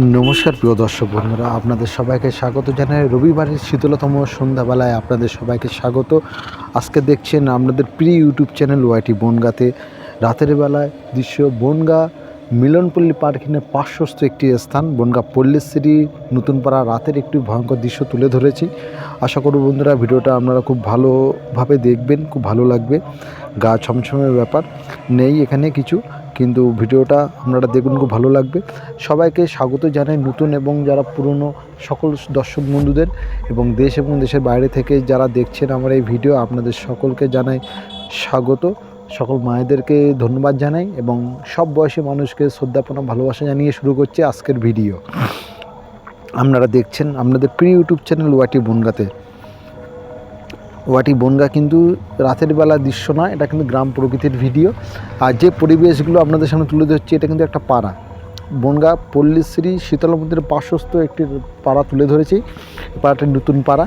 নমস্কার প্রিয় দর্শক বন্ধুরা, আপনাদের সবাইকে স্বাগত জানাই। রবিবারের শীতলতম সন্ধ্যাবেলায় আপনাদের সবাইকে স্বাগত। আজকে দেখছেন আপনাদের প্রি ইউটিউব চ্যানেল ওয়াইটি বনগাতে। রাতের বেলায় দৃশ্য বনগা মিলনপল্লী পার্কিংয়ের পার্শ্বস্থ একটি স্থান। বনগা পল্লীশ্রী নতুনপাড়া রাতের একটি ভয়ঙ্কর দৃশ্য তুলে ধরেছি। আশা করব বন্ধুরা, ভিডিওটা আপনারা খুব ভালোভাবে দেখবেন, খুব ভালো লাগবে। গা ছমছমের ব্যাপার নেই এখানে কিছু। কিন্তু ভিডিওটা আপনারা দেখুন, খুব ভালো লাগবে। সবাইকে স্বাগত জানাই নতুন এবং যারা পুরনো সকল দর্শক বন্ধুদের এবং দেশ এবং দেশের বাইরে থেকে যারা দেখছেন আমার এই ভিডিও, আপনাদের সকলকে জানাই স্বাগত। সকল মায়েদেরকে ধন্যবাদ জানাই এবং সব বয়সী মানুষকে শ্রদ্ধাপনা ভালোবাসা জানিয়ে শুরু করছে আজকের ভিডিও। আপনারা দেখছেন আপনাদের প্রি ইউটিউব চ্যানেল ওয়াটি বনগাতে। ওয়াটি বনগা কিন্তু রাতের বেলা দৃশ্য নয়, এটা কিন্তু গ্রাম প্রকৃতির ভিডিও। আর যে পরিবেশগুলো আপনাদের সামনে তুলে ধরছি, এটা কিন্তু একটা পাড়া। বনগা পল্লীশ্রী শীতলা মন্দিরের পার্শ্বস্থ একটি পাড়া তুলে ধরেছি। পাড়াটি নতুন পাড়া।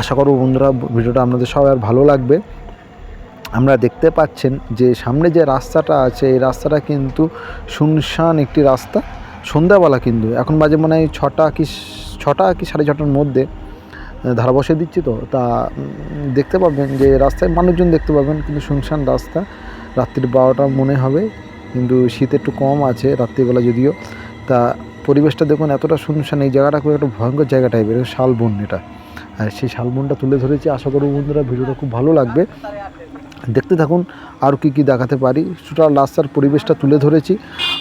আশা করব বন্ধুরা, ভিডিওটা আপনাদের সবার ভালো লাগবে। আমরা দেখতে পাচ্ছেন যে সামনে যে রাস্তাটা আছে, এই রাস্তাটা কিন্তু শুনশান একটি রাস্তা। সন্ধ্যাবেলা কিন্তু, এখন বাজে মনে হয় ছটা কি ছটা কি সাড়ে ছটার মধ্যে। ধারা বসে দিচ্ছি তো, তা দেখতে পাবেন যে রাস্তায় মানুষজন দেখতে পাবেন, কিন্তু শুনশান রাস্তা রাত্রির বারোটা মনে হবে, কিন্তু শীত একটু কম আছে রাত্রিবেলা যদিও। তা, পরিবেশটা দেখুন এতটা শুনশান, এই জায়গাটা খুব একটা ভয়ঙ্কর জায়গা টাইপের শালবন এটা। আর সেই শালবনটা তুলে ধরেছি, আশা করব বন্ধুরা ভিডিওটা খুব ভালো লাগবে। দেখতে থাকুন আর কি কি দেখাতে পারি, টোটাল রাস্তার পরিবেশটা তুলে ধরেছি।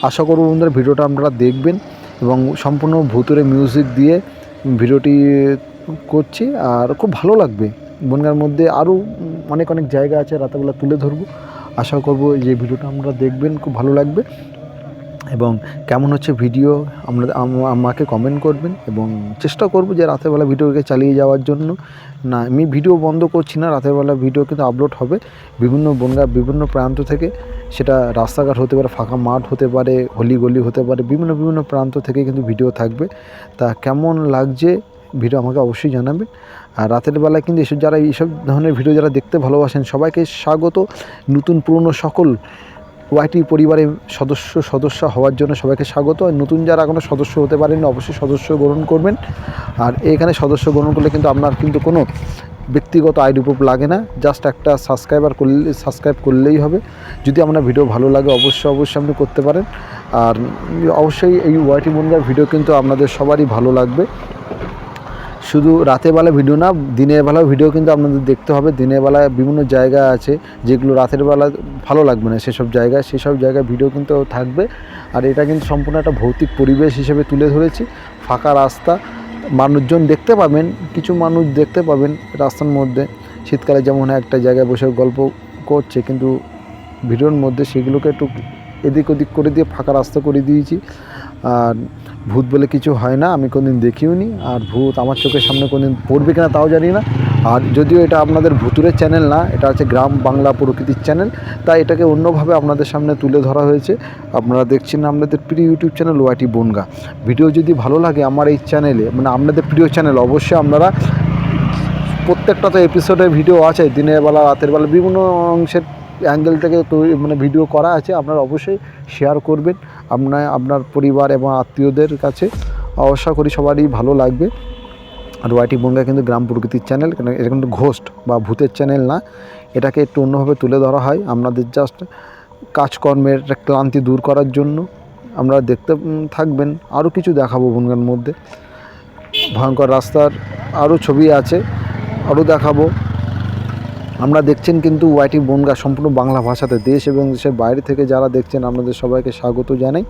আশা করব বন্ধুরা ভিডিওটা আপনারা দেখবেন এবং সম্পূর্ণ ভূতুরে মিউজিক দিয়ে ভিডিওটি করছি আর খুব ভালো লাগবে। বনগার মধ্যে আরও অনেক অনেক জায়গা আছে রাতেবেলা তুলে ধরবো। আশা করব যে ভিডিওটা আপনারা দেখবেন, খুব ভালো লাগবে। এবং কেমন হচ্ছে ভিডিও, আমরা আমাকে কমেন্ট করবেন এবং চেষ্টা করব যে রাতেরবেলা ভিডিওকে চালিয়ে যাওয়ার জন্য। না, আমি ভিডিও বন্ধ করছি না, রাতেরবেলা ভিডিও কিন্তু আপলোড হবে বিভিন্ন বনগা, বিভিন্ন প্রান্ত থেকে। সেটা রাস্তাঘাট হতে পারে, ফাঁকা মাঠ হতে পারে গলি হতে পারে, বিভিন্ন বিভিন্ন প্রান্ত থেকে কিন্তু ভিডিও থাকবে। তা কেমন লাগছে ভিডিও আমাকে অবশ্যই জানাবেন। আর রাতের বেলায় কিন্তু এসব যারা এইসব ধরনের ভিডিও যারা দেখতে ভালোবাসেন, সবাইকে স্বাগত। নতুন পুরনো সকল ওয়াইটি পরিবারের সদস্য সদস্য হওয়ার জন্য সবাইকে স্বাগত। আর নতুন যারা এখনও সদস্য হতে পারেনি অবশ্যই সদস্য গ্রহণ করবেন। আর এখানে সদস্য গ্রহণ করলে কিন্তু আপনার কিন্তু কোনো ব্যক্তিগত আইডি প্রুফ লাগে না। জাস্ট একটা সাবস্ক্রাইবার করলে, সাবস্ক্রাইব করলেই হবে। যদি আপনার ভিডিও ভালো লাগে, অবশ্যই অবশ্যই আপনি করতে পারেন। আর অবশ্যই এই ওয়াইটি বনগার ভিডিও কিন্তু আপনাদের সবারই ভালো লাগবে। শুধু রাতের বেলা ভিডিও না, দিনের বেলাও ভিডিও কিন্তু আপনাদের দেখতে হবে। দিনের বেলায় বিভিন্ন জায়গা আছে যেগুলো রাতের বেলা ভালো লাগবে না, সেসব জায়গায় সেসব জায়গায় ভিডিও কিন্তু থাকবে। আর এটা কিন্তু সম্পূর্ণ একটা ভৌতিক পরিবেশ হিসেবে তুলে ধরেছি। ফাঁকা রাস্তা, মানুষজন দেখতে পাবেন, কিছু মানুষ দেখতে পাবেন রাস্তার মধ্যে। শীতকালে যেমন একটা জায়গায় বসে গল্প করছে, কিন্তু ভিডিওর মধ্যে সেগুলোকে একটু এদিক ওদিক করে দিয়ে ফাঁকা রাস্তা করে দিয়েছি। আর ভূত বলে কিছু হয় না, আমি কোনদিন দেখিও নি। আর ভূত আমার চোখের সামনে কোনদিন পড়বে কিনা তাও জানি না। আর যদিও এটা আপনাদের ভুতুরের চ্যানেল না, এটা হচ্ছে গ্রাম বাংলা প্রকৃতির চ্যানেল তাই এটাকে অন্যভাবে আপনাদের সামনে তুলে ধরা হয়েছে। আপনারা দেখছেন আপনাদের প্রিয় YouTube channel YT Bonga. Video যদি ভালো লাগে আমার এই চ্যানেলে মানে আপনাদের প্রিয় চ্যানেল অবশ্যই আপনারা প্রত্যেকটা তো এপিসোডের ভিডিও আছে, দিনের বেলা, রাতের বেলা, বিভিন্ন অংশের অ্যাঙ্গেল থেকে তৈরি মানে ভিডিও করা আছে, আপনারা অবশ্যই শেয়ার করবেন। আপনার আপনার পরিবার এবং আত্মীয়দের কাছে। আশা করি সবারই ভালো লাগবে। আর ওয়াইটি বনগা কিন্তু গ্রাম প্রকৃতির চ্যানেল এটা কিন্তু ঘোস্ট বা ভূতের চ্যানেল না। এটাকে একটু অন্যভাবে তুলে ধরা হয় আপনাদের জাস্ট কাজকর্মের ক্লান্তি দূর করার জন্য। আমরা দেখতে থাকবেন। আরও কিছু দেখাবো বনগার মধ্যে। ভয়ঙ্কর রাস্তার আরও ছবি আছে। আরও দেখাবো। আমরা দেখছেন কিন্তু ওয়াইটি বনগা সম্পূর্ণ বাংলা ভাষাতে দেশ এবং দেশের বাইরে থেকে যারা দেখছেন, আপনাদের সবাইকে স্বাগত জানাই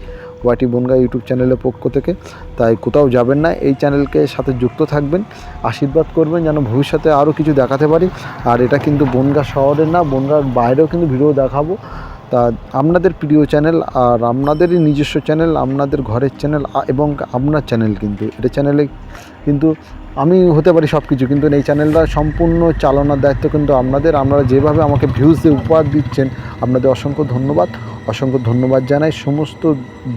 ওয়াইটি বনগা ইউটিউব চ্যানেলের পক্ষ থেকে। তাই কোথাও যাবেন না, এই চ্যানেলকে সাথে যুক্ত থাকবেন, আশীর্বাদ করবেন যেন ভবিষ্যতে আরও কিছু দেখাতে পারি। আর এটা কিন্তু বনগা শহরের না, বনগার বাইরেও কিন্তু ভিডিও দেখাবো। তা আপনাদের প্রিয় চ্যানেল আর আপনাদেরই নিজস্ব চ্যানেল, আপনাদের ঘরের চ্যানেল এবং আপনার চ্যানেল কিন্তু। এটা চ্যানেলে কিন্তু আমি হতে পারি সব কিছু কিন্তু এই চ্যানেলটা সম্পূর্ণ চালানোর দায়িত্ব কিন্তু আপনাদের। আপনারা যেভাবে আমাকে ভিউজ দিয়ে উপহার দিচ্ছেন, আপনাদের অসংখ্য ধন্যবাদ। অসংখ্য ধন্যবাদ জানাই সমস্ত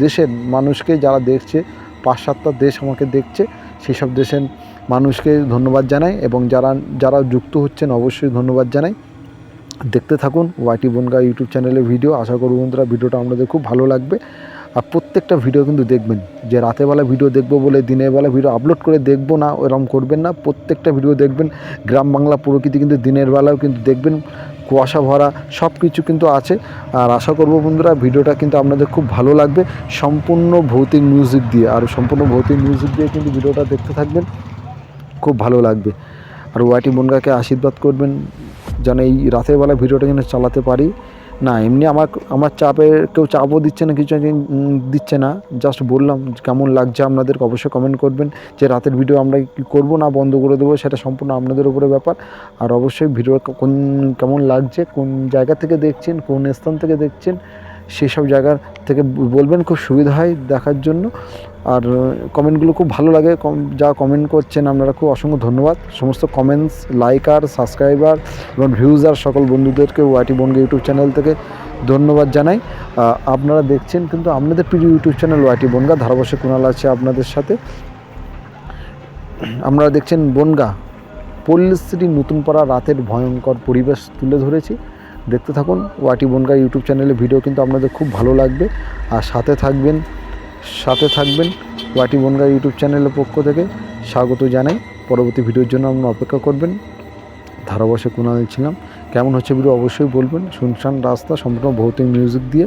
দেশের মানুষকে যারা দেখছে, পাঁচ সাতটা দেশ আমাকে দেখছে সেই সব দেশের মানুষকে ধন্যবাদ জানাই এবং যারা যারা যুক্ত হচ্ছেন অবশ্যই ধন্যবাদ জানাই। দেখতে থাকুন ওয়াইটি বনগা ইউটিউব চ্যানেলে ভিডিও আশা করব বন্ধুরা ভিডিওটা আপনাদের খুব ভালো লাগবে। আর প্রত্যেকটা ভিডিও কিন্তু দেখবেন। যে রাতেরবেলা ভিডিও দেখব বলে দিনের বেলা ভিডিও আপলোড করে দেখব না এরকম করবেন না। প্রত্যেকটা ভিডিও দেখবেন। গ্রাম বাংলা প্রকৃতি কিন্তু দিনের বেলাও কিন্তু দেখবেন। কুয়াশা ভরা সব কিছু কিন্তু আছে। আর আশা করব বন্ধুরা ভিডিওটা কিন্তু আপনাদের খুব ভালো লাগবে। সম্পূর্ণ ভৌতিক মিউজিক দিয়ে। আর সম্পূর্ণ ভৌতিক মিউজিক দিয়ে কিন্তু ভিডিওটা দেখতে থাকবেন। খুব ভালো লাগবে। আর ওয়াইটি বনগাকে আশীর্বাদ করবেন। যেন এই রাতের বেলা ভিডিওটা যেন চালাতে পারি। না, এমনি আমার আমার চাপে কেউ চাপও দিচ্ছে না, কিছু দিচ্ছে না। জাস্ট বললাম কেমন লাগছে আপনাদেরকে অবশ্যই কমেন্ট করবেন যে রাতের ভিডিও আমরা কি করব না বন্ধ করে দেবো, সেটা সম্পূর্ণ আপনাদের উপরে ব্যাপার। আর অবশ্যই ভিডিও কোন, কেমন লাগছে, কোন জায়গা থেকে দেখছেন, কোন স্থান থেকে দেখছেন সেই সব জায়গা থেকে বলবেন, খুব সুবিধা হয় দেখার জন্য। আর কমেন্টগুলো খুব ভালো লাগে। যা কমেন্ট করছেন আপনারা খুব অসংখ্য ধন্যবাদ। সমস্ত কমেন্টস লাইকার সাবস্ক্রাইবার এবং ভিউজার সকল বন্ধুদেরকে ওয়াইটি বনগে ইউটিউব চ্যানেল থেকে ধন্যবাদ জানাই। আপনারা দেখছেন কিন্তু আপনাদের প্রিয় ইউটিউব চ্যানেল ওয়াইটি বনগা ধারাবর্ষে কুণাল আছে আপনাদের সাথে। আপনারা দেখছেন বনগা পল্লীশ্রী নতুন পাড়া রাতের ভয়ঙ্কর পরিবেশ তুলে ধরেছি। দেখতে থাকুন ওয়াটি বনগা ইউটিউব চ্যানেলে ভিডিও কিন্তু আপনাদের খুব ভালো লাগবে। আর সাথে থাকবেন সাথে থাকবেন ওয়াটি বনগা ইউটিউব চ্যানেলের পক্ষ থেকে। স্বাগত জানাই। পরবর্তী ভিডিওর জন্য আপনারা অপেক্ষা করবেন। ধারাবাসে কুণাল ছিলাম। কেমন হচ্ছে ভিডিও অবশ্যই বলবেন। শুনশান রাস্তা সম্পূর্ণ ভৌতিক মিউজিক দিয়ে।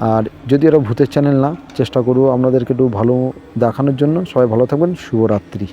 আর যদি এরা ভূতের চ্যানেল না, চেষ্টা করব আপনাদেরকে একটু ভালো দেখানোর জন্য। সবাই ভালো থাকবেন। শুভরাত্রি।